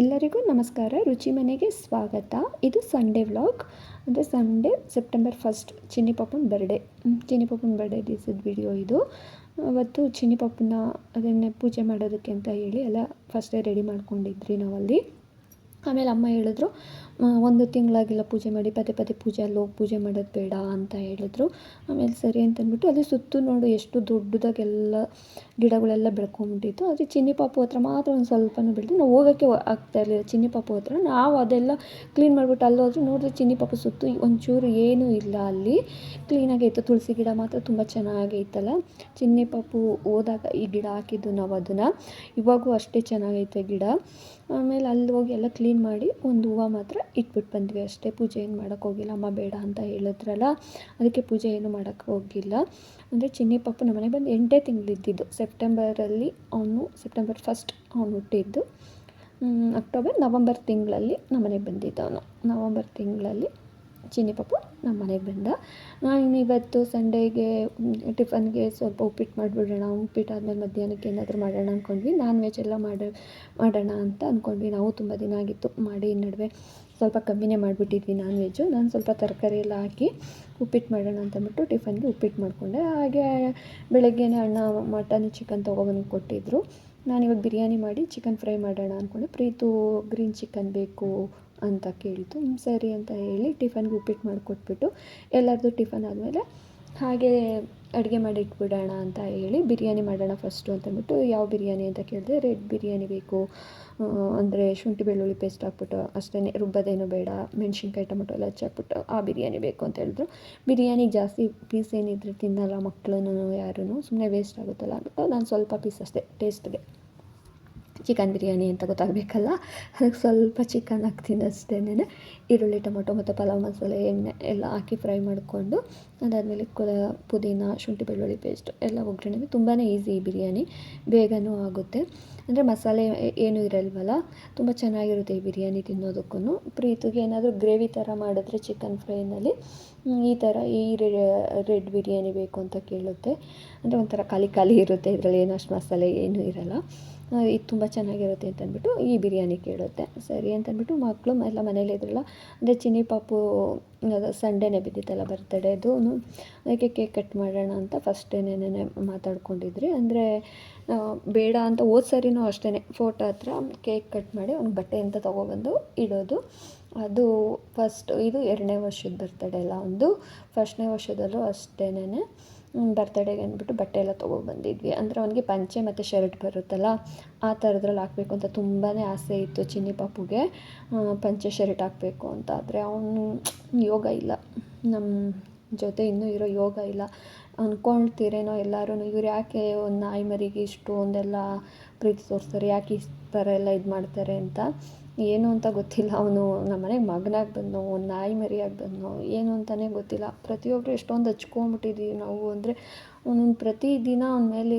ಎಲ್ಲರಿಗೂ ನಮಸ್ಕಾರ, ರುಚಿ ಮನೆಗೆ ಸ್ವಾಗತ. ಇದು ಸಂಡೇ ವ್ಲಾಗ್ ಅಂದರೆ ಸಂಡೇ ಸೆಪ್ಟೆಂಬರ್ ಫಸ್ಟ್ ಚಿನ್ನಿ ಪಾಪನ ಬರ್ಡೇ ಚಿನ್ನಿ ಪಾಪನ ಬರ್ಡೇ ದಿವಸದ ವಿಡಿಯೋ ಇದು. ಅವತ್ತು ಚಿನ್ನಿ ಪಾಪನ ಅದನ್ನೇ ಪೂಜೆ ಮಾಡೋದಕ್ಕೆ ಅಂತ ಹೇಳಿ ಎಲ್ಲ ಫಸ್ಟೇ ರೆಡಿ ಮಾಡ್ಕೊಂಡಿದ್ರಿ ನಾವಲ್ಲಿ. ಆಮೇಲೆ ಅಮ್ಮ ಹೇಳಿದ್ರು ಒಂದು ತಿಂಗಳಾಗಿಲ್ಲ ಪೂಜೆ ಮಾಡಿ, ಪದೇ ಪದೇ ಪೂಜೆ, ಅಲ್ಲಿ ಹೋಗಿ ಪೂಜೆ ಮಾಡೋದು ಬೇಡ ಅಂತ ಹೇಳಿದ್ರು. ಆಮೇಲೆ ಸರಿ ಅಂತಂದ್ಬಿಟ್ಟು ಅಲ್ಲಿ ಸುತ್ತು ನೋಡು ಎಷ್ಟು ದೊಡ್ಡದಾಗೆಲ್ಲ ಗಿಡಗಳೆಲ್ಲ ಬೆಳ್ಕೊಂಬಿಟ್ಟಿತ್ತು. ಆದರೆ ಚಿನ್ನಿ ಪಾಪು ಹತ್ರ ಮಾತ್ರ ಒಂದು ಸ್ವಲ್ಪನೂ ಬೆಳೆದು ನಾವು ಹೋಗೋಕ್ಕೆ ಆಗ್ತಾ ಇರಲಿಲ್ಲ ಚಿನ್ನಿ ಪಾಪು ಹತ್ರ. ನಾವು ಅದೆಲ್ಲ ಕ್ಲೀನ್ ಮಾಡಿಬಿಟ್ಟು ಅಲ್ಲಿ ಹೋದ್ರೆ ನೋಡಿದ್ರೆ ಚಿನ್ನಿ ಪಾಪು ಸುತ್ತು ಒಂಚೂರು ಏನೂ ಇಲ್ಲ ಅಲ್ಲಿ. ಕ್ಲೀನಾಗೈತು ತುಳಸಿ ಗಿಡ ಮಾತ್ರ ತುಂಬ ಚೆನ್ನಾಗೈತಲ್ಲ ಚಿನ್ನಿ ಪಾಪು ಹೋದಾಗ ಈ ಗಿಡ ಹಾಕಿದ್ದು ನಾವು ಅದನ್ನು ಇವಾಗೂ ಅಷ್ಟೇ ಚೆನ್ನಾಗೈತೆ ಗಿಡ. ಆಮೇಲೆ ಅಲ್ಲಿ ಹೋಗಿ ಎಲ್ಲ ಕ್ಲೀನ್ ಮಾಡಿ ಒಂದು ಹೂವು ಮಾತ್ರ ಇಟ್ಬಿಟ್ಟು ಬಂದ್ವಿ ಅಷ್ಟೇ. ಪೂಜೆ ಏನು ಮಾಡೋಕ್ಕೆ ಹೋಗಿಲ್ಲ. ಅಮ್ಮ ಬೇಡ ಅಂತ ಹೇಳಿದ್ರಲ್ಲ, ಅದಕ್ಕೆ ಪೂಜೆ ಏನು ಮಾಡೋಕ್ಕೆ ಹೋಗಿಲ್ಲ. ಅಂದರೆ ಚಿನ್ನಿ ನಮ್ಮ ಮನೆಗೆ ಬಂದು ಎಂಟೇ ತಿಂಗಳಿದ್ದಿದ್ದು. ಸೆಪ್ಟೆಂಬರಲ್ಲಿ ಅವನು ಸೆಪ್ಟೆಂಬರ್ ಫಸ್ಟ್ ಅವನು ಹುಟ್ಟಿದ್ದು. ಅಕ್ಟೋಬರ್ ನವಂಬರ್ ತಿಂಗಳಲ್ಲಿ ನಮ್ಮನೆಗೆ ಬಂದಿದ್ದ ಅವನು. ನವಂಬರ್ ತಿಂಗಳಲ್ಲಿ ಚಿನ್ನಿ ಪಾಪು ನಮ್ಮ ಮನೆಗೆ ಬಂದ. ನಾನು ಇವತ್ತು ಸಂಡೇಗೆ ಟಿಫನ್ಗೆ ಸ್ವಲ್ಪ ಉಪ್ಪಿಟ್ಟು ಮಾಡಿಬಿಡೋಣ, ಉಪ್ಪಿಟ್ಟು ಆದಮೇಲೆ ಮಧ್ಯಾಹ್ನಕ್ಕೆ ಏನಾದರೂ ಮಾಡೋಣ ಅಂದ್ಕೊಂಡ್ವಿ ನಾನ್ ವೆಜ್ ಎಲ್ಲ ಮಾಡಿ, ಮಾಡೋಣ ಅಂತ ಅಂದ್ಕೊಂಡ್ವಿ ನಾವು ತುಂಬ ದಿನ ಆಗಿತ್ತು ಮಾಡಿ ನಡುವೆ ಸ್ವಲ್ಪ ಕಮ್ಮಿನೇ ಮಾಡಿಬಿಟ್ಟಿದ್ವಿ ನಾನ್ ವೆಜ್ಜು ನಾನು ಸ್ವಲ್ಪ ತರಕಾರಿ ಎಲ್ಲ ಹಾಕಿ ಉಪ್ಪಿಟ್ಟು ಮಾಡೋಣ ಅಂತಂದ್ಬಿಟ್ಟು ಟಿಫನ್ಗೆ ಉಪ್ಪಿಟ್ಟು ಮಾಡಿಕೊಂಡೆ. ಹಾಗೆ ಬೆಳಗ್ಗೆನೇ ಅಣ್ಣ ಮಟನ್ ಚಿಕನ್ ತೊಗೊಬಂದು ಕೊಟ್ಟಿದ್ದರು ಇವಾಗ ಬಿರಿಯಾನಿ ಮಾಡಿ ಚಿಕನ್ ಫ್ರೈ ಮಾಡೋಣ ಅಂದ್ಕೊಂಡೆ ಪ್ರೀತು ಗ್ರೀನ್ ಚಿಕನ್ ಬೇಕು ಅಂತ ಕೇಳಿತು ಸರಿ ಅಂತ ಹೇಳಿ ಟಿಫನ್ಗೆ ಉಪ್ಪಿಟ್ಟು ಮಾಡಿಕೊಟ್ಬಿಟ್ಟು ಎಲ್ಲರದ್ದು ಟಿಫನ್ ಆದಮೇಲೆ ಹಾಗೆ ಅಡುಗೆ ಮಾಡಿ ಇಟ್ಬಿಡೋಣ ಅಂತ ಹೇಳಿ ಬಿರಿಯಾನಿ ಮಾಡೋಣ ಫಸ್ಟು ಅಂತಂದ್ಬಿಟ್ಟು ಯಾವ ಬಿರಿಯಾನಿ ಅಂತ ಕೇಳಿದೆ ರೆಡ್ ಬಿರಿಯಾನಿ ಬೇಕು. ಅಂದರೆ ಶುಂಠಿ ಬೆಳ್ಳುಳ್ಳಿ ಪೇಸ್ಟ್ ಹಾಕ್ಬಿಟ್ಟು ಅಷ್ಟೇ ರುಬ್ಬದೇನು ಬೇಡ, ಮೆಣಸಿನ್ಕಾಯಿ, ಟೊಮೊಟೊ ಎಲ್ಲ ಹಚ್ಚಾಕ್ಬಿಟ್ಟು ಆ ಬಿರಿಯಾನಿ ಬೇಕು ಅಂತ ಹೇಳಿದ್ರು. ಬಿರಿಯಾನಿಗೆ ಜಾಸ್ತಿ ಪೀಸ್ ಏನಿದ್ರೆ ತಿನ್ನಲ್ಲ ಮಕ್ಕಳು ಯಾರೂ ಸುಮ್ಮನೆ ವೇಸ್ಟ್ ಆಗುತ್ತಲ್ಲ ಅಂದ್ಬಿಟ್ಟು ನಾನು ಸ್ವಲ್ಪ ಪೀಸ್ ಅಷ್ಟೇ ಟೇಸ್ಟ್ಗೆ ಚಿಕನ್ ಬಿರಿಯಾನಿ ಅಂತ ಗೊತ್ತಾಗಬೇಕಲ್ಲ? ಅದಕ್ಕೆ ಸ್ವಲ್ಪ ಚಿಕನ್ ಹಾಕ್ತೀನಿ ಅಷ್ಟೇನೆ ಈರುಳ್ಳಿ, ಟೊಮೊಟೊ ಮತ್ತು ಪಲಾವ್ ಮಸಾಲೆ, ಎಣ್ಣೆ ಎಲ್ಲ ಹಾಕಿ ಫ್ರೈ ಮಾಡಿಕೊಂಡು ಅದಾದಮೇಲೆ ಕೊಲ, ಪುದೀನ, ಶುಂಠಿ, ಬೆಳ್ಳುಳ್ಳಿ ಪೇಸ್ಟ್ ಎಲ್ಲ ಒಗ್ಗರಣೆ ತುಂಬಾ ಈಸಿ ಬಿರಿಯಾನಿ. ಬೇಗನೂ ಆಗುತ್ತೆ. ಅಂದರೆ ಮಸಾಲೆ ಏನೂ ಇರಲ್ವಲ್ಲ? ತುಂಬ ಚೆನ್ನಾಗಿರುತ್ತೆ ಈ ಬಿರಿಯಾನಿ ತಿನ್ನೋದಕ್ಕೂ. ಪ್ರೀತಿಗೆ ಏನಾದರೂ ಗ್ರೇವಿ ಥರ ಮಾಡಿದ್ರೆ ಚಿಕನ್ ಫ್ರೈನಲ್ಲಿ ಈ ಥರ ಈ ರೆಡ್ ಬಿರಿಯಾನಿ ಬೇಕು ಅಂತ ಕೇಳುತ್ತೆ. ಅಂದರೆ ಒಂಥರ ಖಾಲಿ ಖಾಲಿ ಇರುತ್ತೆ. ಇದರಲ್ಲಿ ಏನು ಅಷ್ಟು ಮಸಾಲೆ ಏನೂ ಇರಲ್ಲ. ಇದು ತುಂಬ ಚೆನ್ನಾಗಿರುತ್ತೆ ಅಂತಂದ್ಬಿಟ್ಟು ಈ ಬಿರಿಯಾನಿ ಕೇಳುತ್ತೆ. ಸರಿ ಅಂತಂದ್ಬಿಟ್ಟು ಮಕ್ಕಳು ಎಲ್ಲ ಮನೇಲಿ ಇದ್ರಲ್ಲ, ಅಂದರೆ ಚಿನ್ನಿ ಪಾಪು ಸಂಡೇನೇ ಬಿದ್ದಿತ್ತಲ್ಲ ಬರ್ತಡೇದು ಅದಕ್ಕೆ ಕೇಕ್ ಕಟ್ ಮಾಡೋಣ ಅಂತ ಫಸ್ಟೇನೇನೆ ಮಾತಾಡ್ಕೊಂಡಿದ್ರಿ. ಅಂದರೆ ಬೇಡ ಅಂತ ಹೋದ ಸರಿನೂ ಅಷ್ಟೇ ಫೋಟೋ ಹತ್ರ ಕೇಕ್ ಕಟ್ ಮಾಡಿ ಒಂದು ಬಟ್ಟೆ ಅಂತ ತೊಗೊಬಂದು ಇಡೋದು. ಅದು ಫಸ್ಟ್ ಇದು ಎರಡನೇ ವರ್ಷದ ಬರ್ತಡೇ ಅಲ್ಲ, ಒಂದು. ಫಸ್ಟ್ನೇ ವರ್ಷದಲ್ಲೂ ಅಷ್ಟೇನೆ ಬರ್ತಡೇಗೆ ಅಂದ್ಬಿಟ್ಟು ಬಟ್ಟೆ ಎಲ್ಲ ತೊಗೊಬಂದಿದ್ವಿ ಅಂದರೆ ಅವನಿಗೆ ಪಂಚೆ ಮತ್ತು ಶರ್ಟ್ ಬರುತ್ತಲ್ಲ, ಆ ಥರದ್ರಲ್ಲಿ ಹಾಕ್ಬೇಕು ಅಂತ ತುಂಬಾ ಆಸೆ ಇತ್ತು ಚಿನ್ನಿ ಪಾಪುಗೆ. ಪಂಚೆ ಶರ್ಟ್ ಹಾಕಬೇಕು ಅಂತ. ಆದರೆ ಅವನು ಯೋಗ ಇಲ್ಲ. ನಮ್ಮ ಜೊತೆ ಇನ್ನೂ ಇರೋ ಯೋಗ ಇಲ್ಲ. ಅಂದ್ಕೊಳ್ತೀರೇನೋ ಎಲ್ಲರೂ ಇವ್ರು ಯಾಕೆ ಒಂದು ನಾಯಿ ಮರಿಗೆ ಇಷ್ಟು ಒಂದೆಲ್ಲ ಪ್ರೀತಿ ತೋರಿಸ್ತಾರೆ, ಯಾಕೆ ಈ ಥರ ಎಲ್ಲ ಇದು ಮಾಡ್ತಾರೆ ಅಂತ. ಏನು ಅಂತ ಗೊತ್ತಿಲ್ಲ. ಅವನು ನಮ್ಮ ಮನೆಗೆ ಮಗನಾಗಿ ಬಂದನೋ ಒಂದು ನಾಯಿ ಮರಿಯಾಗಿ ಬಂದನೋ, ಏನು ಅಂತಲೇ ಗೊತ್ತಿಲ್ಲ. ಪ್ರತಿಯೊಬ್ಬರು ಎಷ್ಟೊಂದು ಹಚ್ಕೊಂಬಿಟ್ಟಿದ್ದೀವಿ ನಾವು. ಅಂದರೆ ಒಂದೊಂದು ಪ್ರತಿದಿನ ಅವನ ಮೇಲೆ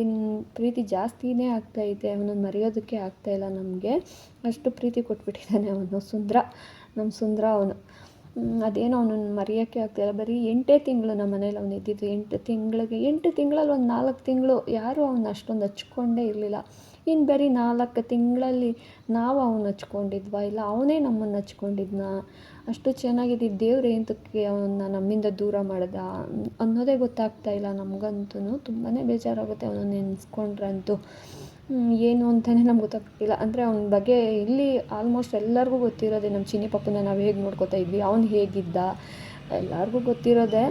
ಪ್ರೀತಿ ಜಾಸ್ತಿನೇ ಆಗ್ತಾಯಿದೆ ಅವನನ್ನು ಮರೆಯೋದಕ್ಕೆ ಆಗ್ತಾಯಿಲ್ಲ ನಮಗೆ. ಅಷ್ಟು ಪ್ರೀತಿ ಕೊಟ್ಬಿಟ್ಟಿದ್ದಾನೆ ಅವನು ಸುಂದರ, ನಮ್ಮ ಸುಂದರ ಅವನು. ಅದೇನೋ ಅವನನ್ನು ಮರೆಯೋಕ್ಕೆ ಆಗ್ತಾಯಿಲ್ಲ ಬರೀ ಎಂಟೇ ತಿಂಗಳು ನಮ್ಮ ಮನೇಲಿ ಅವನು ಇದ್ದಿದ್ದು. ಎಂಟು ತಿಂಗಳಿಗೆ, ಎಂಟು ತಿಂಗಳಲ್ಲಿ ಒಂದು ನಾಲ್ಕು ತಿಂಗಳು ಯಾರೂ ಅವನ್ನ ಅಷ್ಟೊಂದು ಹಚ್ಕೊಂಡೇ ಇರಲಿಲ್ಲ. ಇನ್ನು ಬರೀ ನಾಲ್ಕು ತಿಂಗಳಲ್ಲಿ ನಾವು ಅವನ್ನ ಹಚ್ಕೊಂಡಿದ್ವಾ? ಇಲ್ಲ, ಅವನೇ ನಮ್ಮನ್ನು ಹಚ್ಕೊಂಡಿದ್ನ? ಅಷ್ಟು ಚೆನ್ನಾಗಿದೆ, ದೇವ್ರು ಏನಕ್ಕೆ ಅವನ್ನ ನಮ್ಮಿಂದ ದೂರ ಮಾಡ್ದ? ಅನ್ನೋದೇ ಗೊತ್ತಾಗ್ತಾ ಇಲ್ಲ ನಮಗಂತೂ ತುಂಬಾ ಬೇಜಾರಾಗುತ್ತೆ ಅವನನ್ನು ನೆನೆಸ್ಕೊಂಡ್ರಂತೂ. ಏನು ಅಂತಲೇ ನಮ್ಗೆ ಗೊತ್ತಾಗ್ತಿಲ್ಲ. ಅಂದರೆ ಅವನ ಬಗ್ಗೆ ಇಲ್ಲಿ ಆಲ್ಮೋಸ್ಟ್ ಎಲ್ಲರಿಗೂ ಗೊತ್ತಿರೋದೆ ನಮ್ಮ ಚಿನ್ನಿ ಪಾಪುನ ನಾವು ಹೇಗೆ ನೋಡ್ಕೋತಾ ಇದ್ವಿ, ಅವ್ನು ಹೇಗಿದ್ದ? ಎಲ್ಲರಿಗೂ ಗೊತ್ತಿರೋದೆ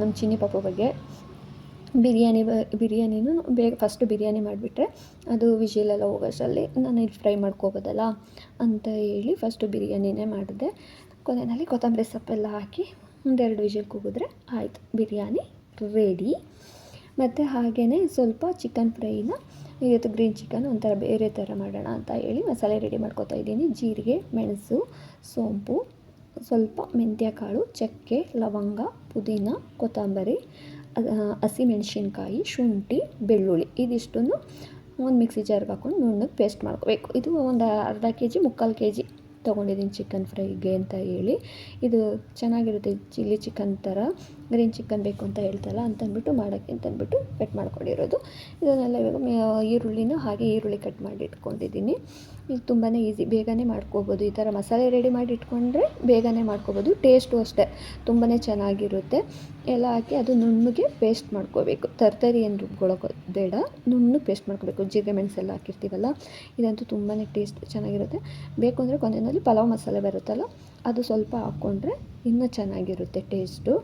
ನಮ್ಮ ಚಿನ್ನಿ ಪಾಪ ಬಗ್ಗೆ. ಬಿರಿಯಾನಿ ಬಿರಿಯಾನಿನೂ ಬೇಗ ಫಸ್ಟ್ ಬಿರಿಯಾನಿ ಮಾಡಿಬಿಟ್ರೆ ಅದು ವಿಶಿಲೆಲ್ಲ ಹೋಗೋಷ್ಟರಲ್ಲಿ ನಾನು ಇದು ಫ್ರೈ ಮಾಡ್ಕೊಬೋದಲ್ಲ ಅಂತ ಹೇಳಿ ಫಸ್ಟು ಬಿರಿಯಾನಿನೇ ಮಾಡಿದೆ. ಕೊನೆಯಲ್ಲಿ ಕೊತ್ತಂಬರಿ ಸೊಪ್ಪೆಲ್ಲ ಹಾಕಿ ಒಂದೆರಡು ವಿಷಲ್ ಕೂಗಿದ್ರೆ ಆಯಿತು. ಬಿರಿಯಾನಿ ರೆಡಿ ಮತ್ತು ಹಾಗೆಯೇ ಸ್ವಲ್ಪ ಚಿಕನ್ ಫ್ರೈನ ಇವತ್ತು ಗ್ರೀನ್ ಚಿಕನ್ ಒಂಥರ ಬೇರೆ ಥರ ಮಾಡೋಣ ಅಂತ ಹೇಳಿ ಮಸಾಲೆ ರೆಡಿ ಮಾಡ್ಕೊತಾ ಇದ್ದೀನಿ. ಜೀರಿಗೆ, ಮೆಣಸು, ಸೋಂಪು, ಸ್ವಲ್ಪ ಮೆಂತ್ಯ ಕಾಳು ಚಕ್ಕೆ, ಲವಂಗ, ಪುದೀನ, ಕೊತ್ತಂಬರಿ ಹಸಿಮೆಣ್ಸಿನ್ಕಾಯಿ ಶುಂಠಿ, ಬೆಳ್ಳುಳ್ಳಿ ಇದಿಷ್ಟನ್ನು ಒಂದು ಮಿಕ್ಸಿ ಜಾರ್ಗೆ ಹಾಕ್ಕೊಂಡು ನುಣ್ಣಗೆ ಪೇಸ್ಟ್ ಮಾಡ್ಕೋಬೇಕು. ಇದು ಒಂದು ಅರ್ಧ ಕೆ ಜಿ ಮುಕ್ಕಾಲು ಕೆ ಜಿ ತೊಗೊಂಡಿದ್ದೀನಿ ಚಿಕನ್ ಫ್ರೈಗೆ ಅಂತ ಹೇಳಿ. ಇದು ಚೆನ್ನಾಗಿರುತ್ತೆ, ಚಿಲ್ಲಿ ಚಿಕನ್ ಥರ. ಗ್ರೀನ್ ಚಿಕನ್ ಬೇಕು ಅಂತ ಹೇಳ್ತಲ್ಲ ಅಂತ ಅಂದ್ಬಿಟ್ಟು ಮಾಡೋಕ್ಕೆ ಅಂತ ಅಂದ್ಬಿಟ್ಟು ಕಟ್ ಮಾಡ್ಕೊಂಡಿರೋದು. ಇದನ್ನೆಲ್ಲ ಇವಾಗ ಈರುಳ್ಳಿನೂ ಈರುಳ್ಳಿನ ಹಾಗೆ ಈರುಳ್ಳಿ ಕಟ್ ಮಾಡಿ ಇಟ್ಕೊಂಡಿದ್ದೀನಿ. ಇದು ತುಂಬಾ ಈಸಿ, ಬೇಗನೆ ಮಾಡ್ಕೋಬೋದು. ಈ ಥರ ಮಸಾಲೆ ರೆಡಿ ಮಾಡಿ ಇಟ್ಕೊಂಡ್ರೆ ಬೇಗನೆ ಮಾಡ್ಕೋಬೋದು. ಟೇಸ್ಟು ಅಷ್ಟೇ ತುಂಬಾ ಚೆನ್ನಾಗಿರುತ್ತೆ. ಎಲ್ಲ ಹಾಕಿ ಅದು ನುಣ್ಣಗೆ ಪೇಸ್ಟ್ ಮಾಡ್ಕೋಬೇಕು. ತರ್ತರಿ ಏನು ರುಬ್ಕೊಳ್ಳೋಕೆ ಬೇಡ, ನುಣ್ಣು ಪೇಸ್ಟ್ ಮಾಡ್ಕೋಬೇಕು. ಜೀರಿಗೆ ಮೆಣಸೆಲ್ಲ ಹಾಕಿರ್ತೀವಲ್ಲ, ಇದಂತೂ ತುಂಬಾ ಟೇಸ್ಟ್ ಚೆನ್ನಾಗಿರುತ್ತೆ. ಬೇಕು ಅಂದರೆ ಕೊನೆಯಲ್ಲಿ ಪಲಾವ್ ಮಸಾಲೆ ಬರುತ್ತಲ್ಲ, ಅದು ಸ್ವಲ್ಪ ಹಾಕ್ಕೊಂಡ್ರೆ ಇನ್ನೂ ಚೆನ್ನಾಗಿರುತ್ತೆ ಟೇಸ್ಟು.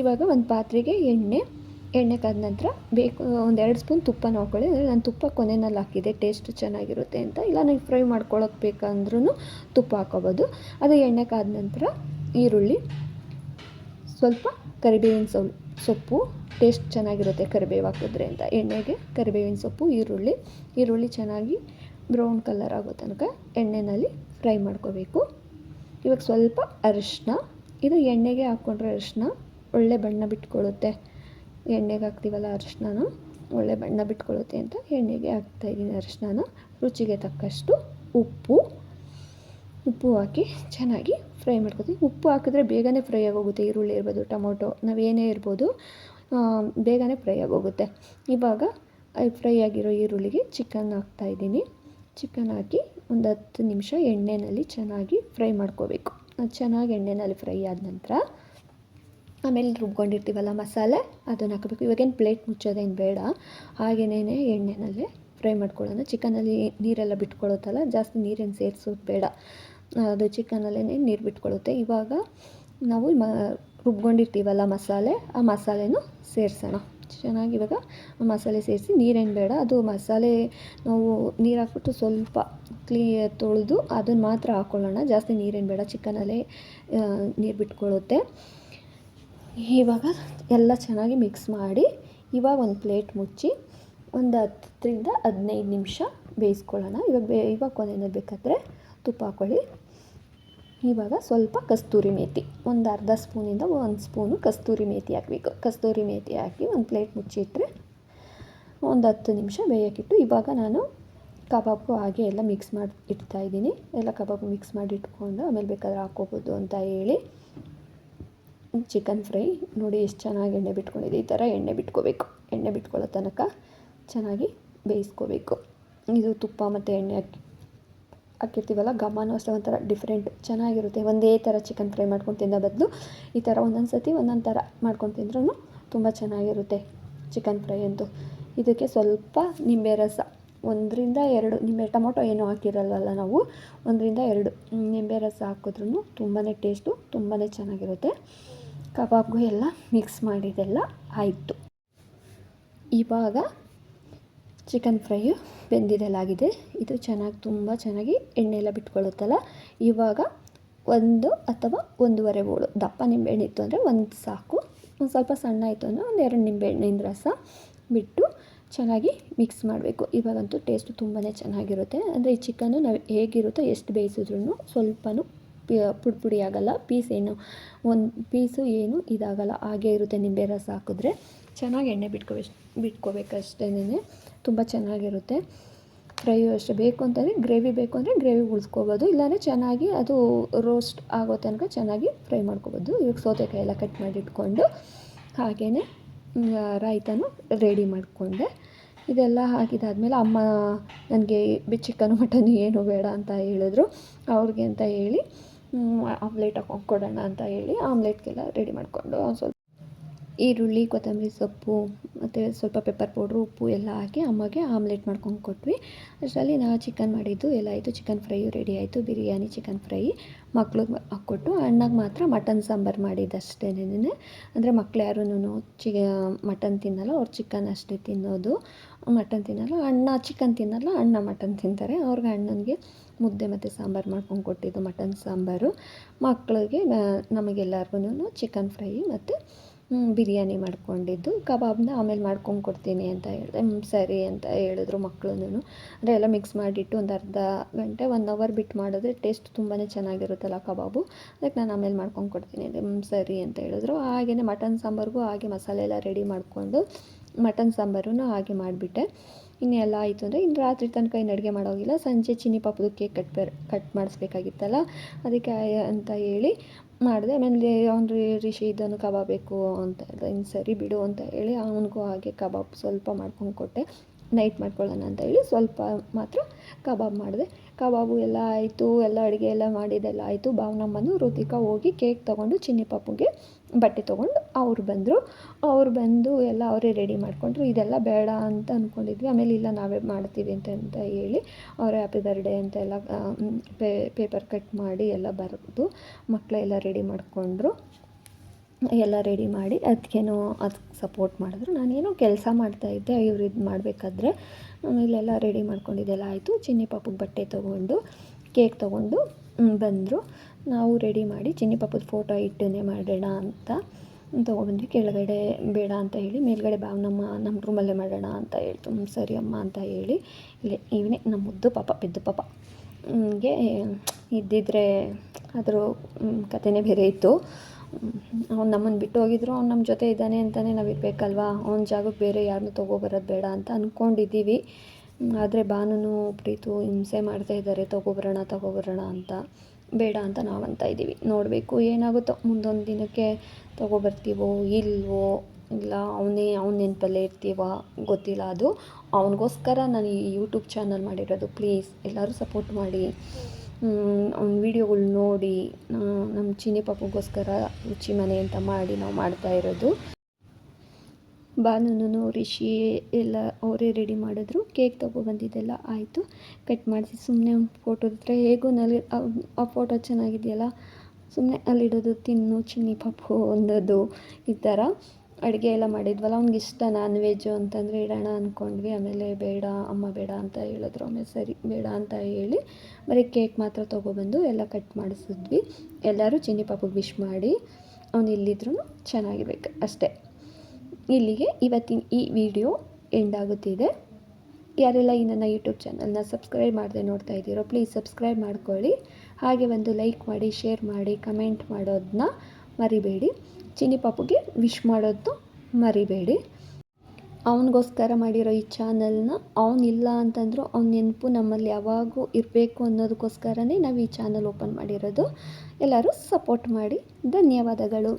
ಇವಾಗ ಒಂದು ಪಾತ್ರೆಗೆ ಎಣ್ಣೆ ಎಣ್ಣೆ ಕಾದ ನಂತರ ಬೇಕು, ಒಂದು ಎರಡು ಸ್ಪೂನ್ ತುಪ್ಪ ಹಾಕೊಳ್ಳಿ. ಅಂದರೆ ನಾನು ತುಪ್ಪ ಕೊನೆಯಲ್ಲಿ ಹಾಕಿದೆ ಟೇಸ್ಟ್ ಚೆನ್ನಾಗಿರುತ್ತೆ ಅಂತ. ಇಲ್ಲ, ನೀವು ಫ್ರೈ ಮಾಡ್ಕೊಳ್ಳೋಕೆ ಬೇಕಂದ್ರೂ ತುಪ್ಪ ಹಾಕೋಬೋದು. ಅದು ಎಣ್ಣೆ ಕಾದ ನಂತರ ಈರುಳ್ಳಿ, ಸ್ವಲ್ಪ ಕರಿಬೇವಿನ ಸೊಲ್, ಸೊಪ್ಪು ಟೇಸ್ಟ್ ಚೆನ್ನಾಗಿರುತ್ತೆ ಕರಿಬೇವು ಹಾಕಿದ್ರೆ ಅಂತ. ಎಣ್ಣೆಗೆ ಕರಿಬೇವಿನ ಸೊಪ್ಪು, ಈರುಳ್ಳಿ ಈರುಳ್ಳಿ ಚೆನ್ನಾಗಿ ಬ್ರೌನ್ ಕಲರ್ ಆಗೋ ತನಕ ಎಣ್ಣೆಯಲ್ಲಿ ಫ್ರೈ ಮಾಡ್ಕೋಬೇಕು. ಇವಾಗ ಸ್ವಲ್ಪ ಅರಿಶಿನ ಇದು ಎಣ್ಣೆಗೆ ಹಾಕ್ಕೊಂಡ್ರೆ ಅರಿಶಿನ ಒಳ್ಳೆ ಬಣ್ಣ ಬಿಟ್ಕೊಳ್ಳುತ್ತೆ ಎಣ್ಣೆಗೆ ಹಾಕ್ತೀವಲ್ಲ ಅರಿಶಿಣನ? ಒಳ್ಳೆ ಬಣ್ಣ ಬಿಟ್ಕೊಳ್ಳುತ್ತೆ ಅಂತ ಎಣ್ಣೆಗೆ ಹಾಕ್ತಾಯಿದ್ದೀನಿ ಅರಿಶಿನ ರುಚಿಗೆ ತಕ್ಕಷ್ಟು ಉಪ್ಪು. ಉಪ್ಪು ಹಾಕಿ ಚೆನ್ನಾಗಿ ಫ್ರೈ ಮಾಡ್ಕೊತೀವಿ ಉಪ್ಪು ಹಾಕಿದ್ರೆ ಬೇಗನೆ ಫ್ರೈ ಆಗೋಗುತ್ತೆ. ಈರುಳ್ಳಿ ಇರ್ಬೋದು, ಟೊಮೊಟೊ, ನಾವೇನೇ ಇರ್ಬೋದು ಬೇಗನೆ ಫ್ರೈ ಆಗೋಗುತ್ತೆ. ಇವಾಗ ಫ್ರೈ ಆಗಿರೋ ಈರುಳ್ಳಿಗೆ ಚಿಕನ್ ಹಾಕ್ತಾಯಿದ್ದೀನಿ ಚಿಕನ್ ಹಾಕಿ ಒಂದು ಹತ್ತು ನಿಮಿಷ ಎಣ್ಣೆಯಲ್ಲಿ ಚೆನ್ನಾಗಿ ಫ್ರೈ ಮಾಡ್ಕೋಬೇಕು. ಚೆನ್ನಾಗಿ ಎಣ್ಣೆಯಲ್ಲಿ ಫ್ರೈ ಆದ ನಂತರ ಆಮೇಲೆ ರುಬ್ಕೊಂಡಿರ್ತೀವಲ್ಲ ಮಸಾಲೆ, ಅದನ್ನು ಹಾಕಬೇಕು. ಇವಾಗೇನು ಪ್ಲೇಟ್ ಮುಚ್ಚೋದೇನು ಬೇಡ. ಹಾಗೇನೇ ಎಣ್ಣೆನಲ್ಲೇ ಫ್ರೈ ಮಾಡ್ಕೊಳ್ಳೋಣ. ಚಿಕನಲ್ಲಿ ನೀರೆಲ್ಲ ಬಿಟ್ಕೊಳ್ಳುತ್ತಲ್ಲ, ಜಾಸ್ತಿ ನೀರೇನು ಸೇರಿಸೋದು ಬೇಡ. ಅದು ಚಿಕನಲ್ಲೇ ನೀರು ಬಿಟ್ಕೊಳ್ಳುತ್ತೆ. ಇವಾಗ ನಾವು ಮ, ರುಬ್ಕೊಂಡಿರ್ತೀವಲ್ಲ ಮಸಾಲೆ, ಆ ಮಸಾಲೆನೂ ಸೇರಿಸೋಣ. ಚೆನ್ನಾಗಿ ಇವಾಗ ಮಸಾಲೆ ಸೇರಿಸಿ, ನೀರೇನು ಬೇಡ. ಅದು ಮಸಾಲೆ ನಾವು ನೀರು ಹಾಕ್ಬಿಟ್ಟು ಸ್ವಲ್ಪ ಕ್ಲೀ ತೊಳೆದು ಅದನ್ನು ಮಾತ್ರ ಹಾಕ್ಕೊಳ್ಳೋಣ. ಜಾಸ್ತಿ ನೀರೇನು ಬೇಡ. ಚಿಕನಲ್ಲೇ ನೀರು ಬಿಟ್ಕೊಳ್ಳುತ್ತೆ. ಇವಾಗ ಎಲ್ಲ ಚೆನ್ನಾಗಿ ಮಿಕ್ಸ್ ಮಾಡಿ ಇವಾಗ ಒಂದು ಪ್ಲೇಟ್ ಮುಚ್ಚಿ ಒಂದು ಹತ್ತರಿಂದ ಹದಿನೈದು ನಿಮಿಷ ಬೇಯಿಸ್ಕೊಳ್ಳೋಣ. ಇವಾಗ ಬೇ, ಇವಾಗ ಕೊನೆಯಲ್ಲಿ ಬೇಕಾದರೆ ತುಪ್ಪ ಹಾಕ್ಕೊಳ್ಳಿ ಇವಾಗ ಸ್ವಲ್ಪ ಕಸ್ತೂರಿ ಮೇತಿ, ಒಂದು ಅರ್ಧ ಸ್ಪೂನಿಂದ ಒಂದು ಸ್ಪೂನು ಕಸ್ತೂರಿ ಮೇತಿ ಹಾಕಬೇಕು. ಕಸ್ತೂರಿ ಮೇತಿ ಹಾಕಿ ಒಂದು ಪ್ಲೇಟ್ ಮುಚ್ಚಿಟ್ರೆ ಒಂದು ಹತ್ತು ನಿಮಿಷ ಬೇಯೋಕ್ಕಿಟ್ಟು ಇವಾಗ ನಾನು ಕಬಾಬ್ಗೂ ಹಾಗೆ ಎಲ್ಲ ಮಿಕ್ಸ್ ಮಾಡಿ ಇಡ್ತಾಯಿದ್ದೀನಿ ಎಲ್ಲ ಕಬಾಬ್ ಮಿಕ್ಸ್ ಮಾಡಿ ಇಟ್ಕೊಂಡು ಆಮೇಲೆ ಬೇಕಾದ್ರೆ ಹಾಕ್ಕೋಬೋದು ಅಂತ ಹೇಳಿ. Chicken fry. ನೋಡಿ ಎಷ್ಟು ಚೆನ್ನಾಗಿ ಎಣ್ಣೆ ಬಿಟ್ಕೊಂಡಿದೆ. ಈ ಥರ ಎಣ್ಣೆ ಬಿಟ್ಕೋಬೇಕು. ಎಣ್ಣೆ ಬಿಟ್ಕೊಳ್ಳೋ ತನಕ ಚೆನ್ನಾಗಿ ಬೇಯಿಸ್ಕೋಬೇಕು. ಇದು ತುಪ್ಪ ಮತ್ತು ಎಣ್ಣೆ ಹಾಕಿ, ಹಾಕಿರ್ತೀವಲ್ಲ, ಘಮನೂ ಅಷ್ಟೇ ಒಂಥರ ಡಿಫ್ರೆಂಟ್ ಚೆನ್ನಾಗಿರುತ್ತೆ. ಒಂದೇ ಥರ ಚಿಕನ್ ಫ್ರೈ ಮಾಡ್ಕೊಂಡು ತಿನ್ನೋ ಬದಲು ಈ ಥರ ಒಂದೊಂದು ಸತಿ ಒಂದೊಂದು ಥರ ಮಾಡ್ಕೊಂಡು ತಿಂದ್ರೂ ತುಂಬ ಚೆನ್ನಾಗಿರುತ್ತೆ ಚಿಕನ್ ಫ್ರೈ ಅಂತೂ. ಇದಕ್ಕೆ ಸ್ವಲ್ಪ ನಿಂಬೆ ರಸ, ಒಂದರಿಂದ ಎರಡು ನಿಂಬೆ, ಟೊಮೊಟೊ ಏನೂ ಹಾಕಿರಲ್ವಲ್ಲ ನಾವು, ಒಂದರಿಂದ ಎರಡು ನಿಂಬೆ ರಸ ಹಾಕಿದ್ರೂ ತುಂಬಾ ಟೇಸ್ಟು ತುಂಬಾ ಚೆನ್ನಾಗಿರುತ್ತೆ. ಕಬಾಬ್ಗೂ ಎಲ್ಲ ಮಿಕ್ಸ್ ಮಾಡಿದೆಲ್ಲ ಆಯಿತು. ಇವಾಗ ಚಿಕನ್ ಫ್ರೈಯು ಬೆಂದಿದೆಲ್ಲಾಗಿದೆ. ಇದು ಚೆನ್ನಾಗಿ ತುಂಬ ಚೆನ್ನಾಗಿ ಎಣ್ಣೆ ಎಲ್ಲ ಬಿಟ್ಕೊಳ್ಳುತ್ತಲ್ಲ? ಇವಾಗ ಒಂದು ಅಥವಾ ಒಂದೂವರೆ ಹೋಳು ದಪ್ಪ ನಿಂಬೆಹಣ್ಣು ಇತ್ತು ಅಂದರೆ ಒಂದು ಸಾಕು. ಒಂದು ಸ್ವಲ್ಪ ಸಣ್ಣ ಇತ್ತು ಅಂದರೆ ಒಂದು ಎರಡು ನಿಂಬೆಹಣ್ಣಿನ ರಸ ಬಿಟ್ಟು ಚೆನ್ನಾಗಿ ಮಿಕ್ಸ್ ಮಾಡಬೇಕು. ಇವಾಗಂತೂ ಟೇಸ್ಟು ತುಂಬಾ ಚೆನ್ನಾಗಿರುತ್ತೆ. ಅಂದರೆ ಈ ಚಿಕನ್ನು ನಾವು ಹೇಗಿರುತ್ತೋ, ಎಷ್ಟು ಬೇಯಿಸಿದ್ರೂ ಸ್ವಲ್ಪನೂ ಪುಡಿ ಪುಡಿ ಆಗಲ್ಲ ಪೀಸ್ ಏನು, ಒಂದು ಪೀಸು ಏನು ಇದಾಗಲ್ಲ, ಹಾಗೇ ಇರುತ್ತೆ ನಿಂಬೆ ರಸ ಹಾಕಿದ್ರೆ ಚೆನ್ನಾಗಿ ಎಣ್ಣೆ ಬಿಟ್ಕೋಬೇಕು ಬಿಟ್ಕೋಬೇಕಷ್ಟೇನೆ. ತುಂಬ ಚೆನ್ನಾಗಿರುತ್ತೆ. ಫ್ರೈಯು ಅಷ್ಟೇ. ಬೇಕು ಅಂತಂದರೆ ಗ್ರೇವಿ ಬೇಕು ಅಂದರೆ ಗ್ರೇವಿ ಉಳಿಸ್ಕೋಬೋದು. ಇಲ್ಲಾಂದರೆ ಚೆನ್ನಾಗಿ ಅದು ರೋಸ್ಟ್ ಆಗೋ ತನಕ ಚೆನ್ನಾಗಿ ಫ್ರೈ ಮಾಡ್ಕೋಬೋದು. ಇವಾಗ ಸೌತೆಕಾಯಿ ಎಲ್ಲ ಕಟ್ ಮಾಡಿಟ್ಕೊಂಡು ಹಾಗೆಯೇ ರಾಯ್ತನೂ ರೆಡಿ ಮಾಡಿಕೊಂಡೆ. ಇದೆಲ್ಲ ಹಾಕಿದಾದ್ಮೇಲೆ ಅಮ್ಮ ನನಗೆ ಬಿ ಚಿಕನ್ ಮಟನ್ ಏನು ಬೇಡ ಅಂತ ಹೇಳಿದ್ರು. ಅವ್ರಿಗೆ ಅಂತ ಹೇಳಿ ಆಮ್ಲೆಟ್ ಹಾಕೊಂಡು ಕೊಡೋಣ ಅಂತ ಹೇಳಿ ಆಮ್ಲೆಟ್ಗೆಲ್ಲ ರೆಡಿ ಮಾಡಿಕೊಂಡು ಸ್ವಲ್ಪ ಈರುಳ್ಳಿ, ಕೊತ್ತಂಬರಿ ಸೊಪ್ಪು, ಮತ್ತು ಸ್ವಲ್ಪ ಪೆಪ್ಪರ್ ಪೌಡ್ರು ಉಪ್ಪು ಎಲ್ಲ ಹಾಕಿ ಅಮ್ಮಗೆ ಆಮ್ಲೆಟ್ ಮಾಡ್ಕೊಂಡು ಕೊಟ್ವಿ. ಅಷ್ಟರಲ್ಲಿ ನಾ ಚಿಕನ್ ಮಾಡಿದ್ದು ಎಲ್ಲ ಆಯಿತು. ಚಿಕನ್ ಫ್ರೈಯು ರೆಡಿ ಆಯಿತು. ಬಿರಿಯಾನಿ ಚಿಕನ್ ಫ್ರೈ ಮಕ್ಳಿಗೆ ಹಾಕ್ಕೊಟ್ಟು ಅಣ್ಣಗೆ ಮಾತ್ರ ಮಟನ್ ಸಾಂಬಾರು ಮಾಡಿದ್ದಷ್ಟೇನೆ ಅಂದರೆ ಮಕ್ಳು ಯಾರೂ ಚಿ ಮಟನ್ ತಿನ್ನಲ್ಲ, ಅವ್ರು ಚಿಕನ್ ಅಷ್ಟೇ ತಿನ್ನೋದು. ಮಟನ್ ತಿನ್ನಲ್ಲ, ಅಣ್ಣ ಚಿಕನ್ ತಿನ್ನಲ್ಲ, ಅಣ್ಣ ಮಟನ್ ತಿಂತಾರೆ. ಅವ್ರಿಗೆ ಅಣ್ಣನಿಗೆ ಮುದ್ದೆ ಮತ್ತು ಸಾಂಬಾರು ಮಾಡ್ಕೊಂಡು ಕೊಟ್ಟಿದ್ದು ಮಟನ್ ಸಾಂಬಾರು. ಮಕ್ಕಳಿಗೆ ನಮಗೆಲ್ಲರಿಗೂ ಚಿಕನ್ ಫ್ರೈ ಮತ್ತು ಬಿರಿಯಾನಿ ಮಾಡ್ಕೊಂಡಿದ್ದು. ಕಬಾಬ್ನ ಆಮೇಲೆ ಮಾಡ್ಕೊಂಡು ಕೊಡ್ತೀನಿ ಅಂತ ಹೇಳಿದೆ. ಸರಿ ಅಂತ ಹೇಳಿದ್ರು ಮಕ್ಕಳೂ ಅಂದರೆ ಎಲ್ಲ ಮಿಕ್ಸ್ ಮಾಡಿಟ್ಟು ಒಂದು ಅರ್ಧ ಗಂಟೆ ಒನ್ ಅವರ್ ಬಿಟ್ಟು ಮಾಡಿದ್ರೆ ಟೇಸ್ಟ್ ತುಂಬಾ ಚೆನ್ನಾಗಿರುತ್ತಲ್ಲ ಕಬಾಬು. ಅದಕ್ಕೆ ನಾನು ಆಮೇಲೆ ಮಾಡ್ಕೊಂಡು ಕೊಡ್ತೀನಿ. ಸರಿ ಅಂತ ಹೇಳಿದ್ರು. ಹಾಗೆಯೇ ಮಟನ್ ಸಾಂಬಾರಿಗೂ ಹಾಗೆ ಮಸಾಲೆ ಎಲ್ಲ ರೆಡಿ ಮಾಡಿಕೊಂಡು ಮಟನ್ ಸಾಂಬಾರು ಹಾಗೆ ಮಾಡಿಬಿಟ್ಟೆ. ಇನ್ನೆಲ್ಲ ಆಯಿತು ಅಂದರೆ ಇನ್ನು ರಾತ್ರಿ ತನಕ ಇನ್ನು ಅಡುಗೆ ಮಾಡೋಗಿಲ್ಲ ಸಂಜೆ ಚಿನ್ನಿ ಪಾಪದ ಕೇಕ್ ಕಟ್ ಕಟ್ ಮಾಡಿಸ್ಬೇಕಾಗಿತ್ತಲ್ಲ. ಅದಕ್ಕೆ ಅಂತ ಹೇಳಿ ಮಾಡಿದೆ. ಆಮೇಲೆ ಅವನು ರಿಷಿ ಇದನ್ನು ಕಬಾಬ್ ಬೇಕು ಅಂತ ಇನ್ನು ಸರಿ ಬಿಡು ಅಂತ ಹೇಳಿ ಅವನಿಗೂ ಹಾಗೆ ಕಬಾಬ್ ಸ್ವಲ್ಪ ಮಾಡ್ಕೊಂಡು ಕೊಟ್ಟೆ. ನೈಟ್ ಮಾಡ್ಕೊಳ್ಳೋಣ ಅಂತ ಹೇಳಿ ಸ್ವಲ್ಪ ಮಾತ್ರ ಕಬಾಬ್ ಮಾಡಿದೆ. ಕಬಾಬು ಎಲ್ಲ ಆಯಿತು, ಎಲ್ಲ ಅಡುಗೆ ಎಲ್ಲ ಮಾಡಿದ್ದೆಲ್ಲ ಆಯಿತು. ಭಾವನಮ್ಮನು ಋತಿಕಾ ಹೋಗಿ ಕೇಕ್ ತೊಗೊಂಡು, ಚಿನ್ನಿ ಪಾಪುಗೆ ಬಟ್ಟೆ ತೊಗೊಂಡು ಅವ್ರು ಬಂದರು. ಅವ್ರು ಬಂದು ಎಲ್ಲ ಅವರೇ ರೆಡಿ ಮಾಡಿಕೊಂಡ್ರು. ಇದೆಲ್ಲ ಬೇಡ ಅಂತ ಅಂದ್ಕೊಂಡಿದ್ವಿ ಆಮೇಲೆ ಇಲ್ಲ, ನಾವೇ ಮಾಡ್ತೀವಿ ಅಂತ ಅಂತ ಹೇಳಿ ಅವರೇ ಹ್ಯಾಪಿ ಬರ್ಡೇ ಅಂತ ಎಲ್ಲ ಪೇಪರ್ ಕಟ್ ಮಾಡಿ ಎಲ್ಲ ಬರೆದು ಮಕ್ಕಳೆಲ್ಲ ರೆಡಿ ಮಾಡಿಕೊಂಡ್ರು. ಎಲ್ಲ ರೆಡಿ ಮಾಡಿ ಅದಕ್ಕೇನೋ ಅದಕ್ಕೆ ಸಪೋರ್ಟ್ ಮಾಡಿದ್ರು. ನಾನೇನೋ ಕೆಲಸ ಮಾಡ್ತಾಯಿದ್ದೆ ಇವ್ರು ಇದು ಮಾಡಬೇಕಾದ್ರೆ. ಇಲ್ಲೆಲ್ಲ ರೆಡಿ ಮಾಡ್ಕೊಂಡಿದ್ದೆಲ್ಲ ಆಯಿತು. ಚಿನ್ನಿ ಪಾಪುಗೆ ಬಟ್ಟೆ ತೊಗೊಂಡು ಕೇಕ್ ತೊಗೊಂಡು ಬಂದರು. ನಾವು ರೆಡಿ ಮಾಡಿ ಚಿನ್ನಿ ಪಾಪದ ಫೋಟೋ ಇಟ್ಟನ್ನೇ ಮಾಡೋಣ ಅಂತ ತೊಗೊಬಂದ್ವಿ ಕೆಳಗಡೆ ಬೇಡ ಅಂತ ಹೇಳಿ, ಮೇಲ್ಗಡೆ ಭಾವನಮ್ಮ ನಮ್ಮ ರೂಮಲ್ಲೇ ಮಾಡೋಣ ಅಂತ ಹೇಳ್ತು. ಸರಿ ಅಮ್ಮ ಅಂತ ಹೇಳಿ, ಇಲ್ಲಿ, ಇವನೇ, ನಮ್ಮ ಮುದ್ದು ಪಾಪ ಪೆದ್ದು ಪಾಪ. ಹಿಂಗೆ ಇದ್ದಿದ್ರೆ ಅದ್ರ ಕಥೆನೇ ಬೇರೆ ಇತ್ತು. ಅವ್ನು ನಮ್ಮನ್ನು ಬಿಟ್ಟು ಹೋಗಿದ್ರು, ಅವ್ನು ನಮ್ಮ ಜೊತೆ ಇದ್ದಾನೆ ಅಂತಲೇ ನಾವು ಇರಬೇಕಲ್ವಾ? ಅವ್ನ ಜಾಗಕ್ಕೆ ಬೇರೆ ಯಾರನ್ನೂ ತೊಗೊಬರೋದು ಬೇಡ ಅಂತ ಅಂದ್ಕೊಂಡಿದ್ದೀವಿ ಆದರೆ ಭಾನುನು ಪ್ರೀತು ಹಿಂಸೆ ಮಾಡ್ತಾ ಇದ್ದಾರೆ ತೊಗೊಬರೋಣ ತೊಗೊಬರೋಣ ಅಂತ. ಬೇಡ ಅಂತ ನಾವು ಅಂತ ಇದ್ದೀವಿ ನೋಡಬೇಕು ಏನಾಗುತ್ತೋ. ಮುಂದೊಂದು ದಿನಕ್ಕೆ ತೊಗೊಬರ್ತೀವೋ ಇಲ್ವೋ, ಇಲ್ಲ ಅವನೇ, ಅವನ ನೆನಪಲ್ಲೇ ಇರ್ತೀವ, ಗೊತ್ತಿಲ್ಲ. ಅದು ಅವನಿಗೋಸ್ಕರ ನಾನು ಈ ಯೂಟ್ಯೂಬ್ ಚಾನಲ್ ಮಾಡಿರೋದು. ಪ್ಲೀಸ್ ಎಲ್ಲರೂ ಸಪೋರ್ಟ್ ಮಾಡಿ. ವೀಡಿಯೋಗಳು ನೋಡಿ ನಮ್ಮ ಚಿನ್ನಿ ಪಾಪುಗೋಸ್ಕರ ರುಚಿ ಮನೆ ಅಂತ ಮಾಡಿ ನಾವು ಮಾಡ್ತಾ ಇರೋದು. ಬಾನುನು ರಿಷಿ ಎಲ್ಲ ಅವರೇ ರೆಡಿ ಮಾಡಿದ್ರು. ಕೇಕ್ ತೊಗೊಬಂದಿದ್ದೆಲ್ಲ ಆಯಿತು. ಕಟ್ ಮಾಡಿಸಿ ಸುಮ್ಮನೆ ಒಂದು ಫೋಟೋ ಹತ್ರ ಹೇಗೂ ನಲ್ಲಿ ಆ ಫೋಟೋ ಚೆನ್ನಾಗಿದೆಯಲ್ಲ ಸುಮ್ಮನೆ ಅಲ್ಲಿಡೋದು, ತಿನ್ನು ಚಿನ್ನಿ ಪಾಪು ಒಂದದು ಈ ಥರ ಅಡುಗೆ ಎಲ್ಲ ಮಾಡಿದ್ವಲ್ಲ, ಅವ್ನಿಗೆ ಇಷ್ಟ ನಾನ್ ವೆಜ್ಜು ಅಂತಂದರೆ ಇಡೋಣ ಅಂದ್ಕೊಂಡ್ವಿ ಆಮೇಲೆ ಬೇಡ, ಅಮ್ಮ ಬೇಡ ಅಂತ ಹೇಳಿದ್ರು. ಆಮೇಲೆ ಸರಿ, ಬೇಡ ಅಂತ ಹೇಳಿ ಬರೀ ಕೇಕ್ ಮಾತ್ರ ತೊಗೊಬಂದು ಎಲ್ಲ ಕಟ್ ಮಾಡಿಸಿದ್ವಿ. ಎಲ್ಲರೂ ಚಿನ್ನಿ ಪಾಪುಗೆ ವಿಶ್ ಮಾಡಿ ಅವ್ನು ಇಲ್ಲಿದ್ರೂ ಚೆನ್ನಾಗಿರ್ಬೇಕು ಅಷ್ಟೇ. ಇಲ್ಲಿಗೆ ಇವತ್ತಿನ ಈ ವಿಡಿಯೋ ಎಂಡ್ ಆಗುತ್ತಿದೆ. ಯಾರೆಲ್ಲ ಈ ನನ್ನ ಯೂಟ್ಯೂಬ್ ಚಾನಲ್ನ ಸಬ್ಸ್ಕ್ರೈಬ್ ಮಾಡದೆ ನೋಡ್ತಾ ಇದ್ದೀರೋ ಪ್ಲೀಸ್ ಸಬ್ಸ್ಕ್ರೈಬ್ ಮಾಡ್ಕೊಳ್ಳಿ. ಹಾಗೆ ಒಂದು ಲೈಕ್ ಮಾಡಿ ಶೇರ್ ಮಾಡಿ ಕಮೆಂಟ್ ಮಾಡೋದನ್ನ ಮರಿಬೇಡಿ. ಚಿನ್ನಿ ಪಾಪುಗೆ ವಿಶ್ ಮಾಡೋದು ಮರಿಬೇಡಿ. ಅವನಿಗೋಸ್ಕರ ಮಾಡಿರೋ ಈ ಚಾನಲ್ನ ಅವನಿಲ್ಲ ಅಂತಂದರೂ ಅವ್ನ ನೆನಪು ನಮ್ಮಲ್ಲಿ ಯಾವಾಗೂ ಇರಬೇಕು ಅನ್ನೋದಕ್ಕೋಸ್ಕರನೇ ನಾವು ಈ ಚಾನಲ್ ಓಪನ್ ಮಾಡಿರೋದು. ಎಲ್ಲರೂ ಸಪೋರ್ಟ್ ಮಾಡಿ. ಧನ್ಯವಾದಗಳು.